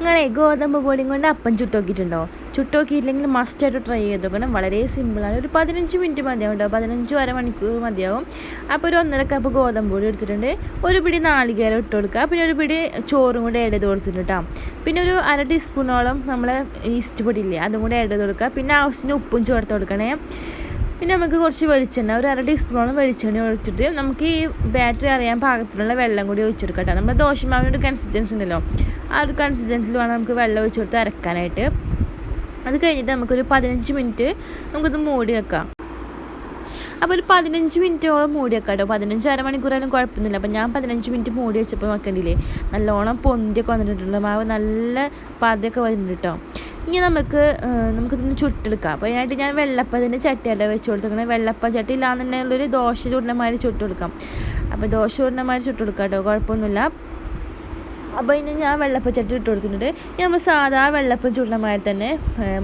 നിങ്ങളെ ഗോതമ്പ് പൊടിയും കൊണ്ട് അപ്പം ചുട്ടോക്കിയിട്ടുണ്ടോ? ചുട്ടോക്കിയില്ലെങ്കിൽ മസ്റ്റായിട്ട് ട്രൈ ചെയ്ത് നോക്കണം വളരെ സിമ്പിളാണ് ഒരു പതിനഞ്ച് മിനിറ്റ് മതിയാവും കേട്ടോ പതിനഞ്ച് അരമണിക്കൂർ മതിയാവും. അപ്പോൾ ഒരു ഒന്നര കപ്പ് ഗോതമ്പ് പൊടി എടുത്തിട്ടുണ്ട്. ഒരു പിടി നാളികേരം ഇട്ട് കൊടുക്കുക. പിന്നെ ഒരു പിടി ചോറും കൂടെ ആഡ് ചെയ്ത് കൊടുത്തിട്ടുണ്ട് കേട്ടോ പിന്നെ ഒരു അര ടീസ്പൂണോളം നമ്മൾ ഈസ്റ്റ് പൊടി ഇല്ലേ അതും കൂടെ ആഡ് ചെയ്ത് കൊടുക്കുക. പിന്നെ ആവശ്യത്തിന് ഉപ്പും ചേർത്ത് കൊടുക്കണേ. പിന്നെ നമുക്ക് കുറച്ച് വെളിച്ചെണ്ണ ഒരു അര ടീസ്പൂണോളം വെളിച്ചെണ്ണ ഒഴിച്ചിട്ട് നമുക്ക് ഈ ബാറ്ററി അറിയാൻ പാകത്തിലുള്ള വെള്ളം കൂടി ഒഴിച്ചെടുക്കാം കേട്ടോ നമ്മുടെ ദോശമാവിന്റെ ഒരു കൺസിസ്റ്റൻസി ഉണ്ടല്ലോ. ആ ഒരു കൺസിസ്റ്റൻസിൽ വേണം നമുക്ക് വെള്ളം ഒഴിച്ച് കൊടുത്ത് അരക്കാനായിട്ട്. അത് കഴിഞ്ഞിട്ട് നമുക്കൊരു പതിനഞ്ച് മിനിറ്റ് നമുക്കിത് മൂടി വെക്കാം. അപ്പോൾ ഒരു പതിനഞ്ച് മിനിറ്റോളം മൂടി വെക്കാം കേട്ടോ പതിനഞ്ച് അരമണിക്കൂറായാലും കുഴപ്പമൊന്നുമില്ല. അപ്പോൾ ഞാൻ പതിനഞ്ച് മിനിറ്റ് മൂടി വെച്ചപ്പോൾ നോക്കണ്ടില്ലേ? നല്ലോണം പൊന്തിയൊക്കെ വന്നിട്ടുണ്ടല്ലോ മാവ് നല്ല പാതിയൊക്കെ വരുന്നുണ്ട് കേട്ടോ ഇനി നമുക്ക് നമുക്കിതൊന്ന് ചുട്ടെടുക്കാം. അപ്പോൾ അതിനായിട്ട് ഞാൻ വെള്ളപ്പത്തിന്റെ ചട്ടിയല്ല വെച്ച് കൊടുത്തേക്കണേ വെള്ളപ്പം ചട്ടി ഇല്ലാന്നുണ്ടെങ്കിൽ ഒരു ദോശ ചുടുന്ന മാതിരി ചുട്ടുകൊടുക്കാം അപ്പോൾ ദോശ ചുടുന്ന മാതിരി ചുട്ട് കേട്ടോ കുഴപ്പമൊന്നുമില്ല. അപ്പോൾ ഇനി ഞാൻ വെള്ളപ്പച്ചട്ടി ഇട്ട് കൊടുത്തിട്ടുണ്ട്. നമ്മൾ സാധാ വെള്ളപ്പം മാതിരി തന്നെ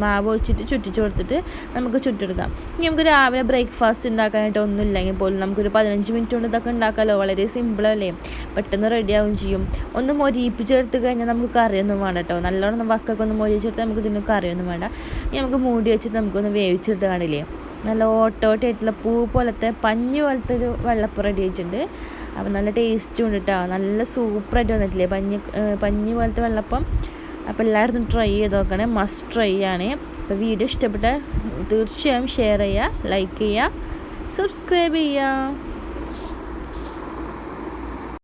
മാവ് ഒഴിച്ചിട്ട് ചുറ്റിച്ച് കൊടുത്തിട്ട് നമുക്ക് ചുട്ടെടുക്കാം. ഇനി നമുക്ക് രാവിലെ ബ്രേക്ക്ഫാസ്റ്റ് ഉണ്ടാക്കാനായിട്ട് ഒന്നും ഇല്ലെങ്കിൽ പോലും നമുക്കൊരു പതിനഞ്ച് മിനിറ്റ് കൊണ്ട് ഇതൊക്കെ ഉണ്ടാക്കാമല്ലോ വളരെ സിമ്പിളല്ലേ പെട്ടെന്ന് റെഡിയാവും ചെയ്യും. ഒന്ന് മൊരിയിപ്പിച്ചെടുത്ത് കഴിഞ്ഞാൽ നമുക്ക് കറിയൊന്നും വേണ്ട കേട്ടോ. നല്ലോണം വക്കൊക്കെ ഒന്ന് മൊരിയിച്ചെടുത്ത് നമുക്ക് ഇതിന് കറിയൊന്നും വേണ്ട. ഇനി നമുക്ക് മൂടി വെച്ചിട്ട് നമുക്കൊന്ന് വേവിച്ചെടുത്ത് കാണില്ലേ? നല്ല ഓട്ടോട്ടായിട്ടുള്ള പൂ പോലത്തെ പഞ്ഞ് പോലത്തെ ഒരു വെള്ളപ്പം റെഡി ആയിട്ടുണ്ട്. അപ്പം നല്ല ടേസ്റ്റും ഉണ്ട് കേട്ടോ നല്ല സൂപ്പറായിട്ട് വന്നിട്ടില്ലേ പഞ്ഞ് പഞ്ഞി പോലത്തെ വെള്ളപ്പം? അപ്പോൾ എല്ലായിടത്തും ട്രൈ ചെയ്ത് നോക്കണേ. മസ്റ്റ് ട്രൈ ആണ്. അപ്പോൾ വീഡിയോ ഇഷ്ടപ്പെട്ട തീർച്ചയായും ഷെയർ ചെയ്യുക ലൈക്ക് ചെയ്യുക സബ്സ്ക്രൈബ് ചെയ്യുക.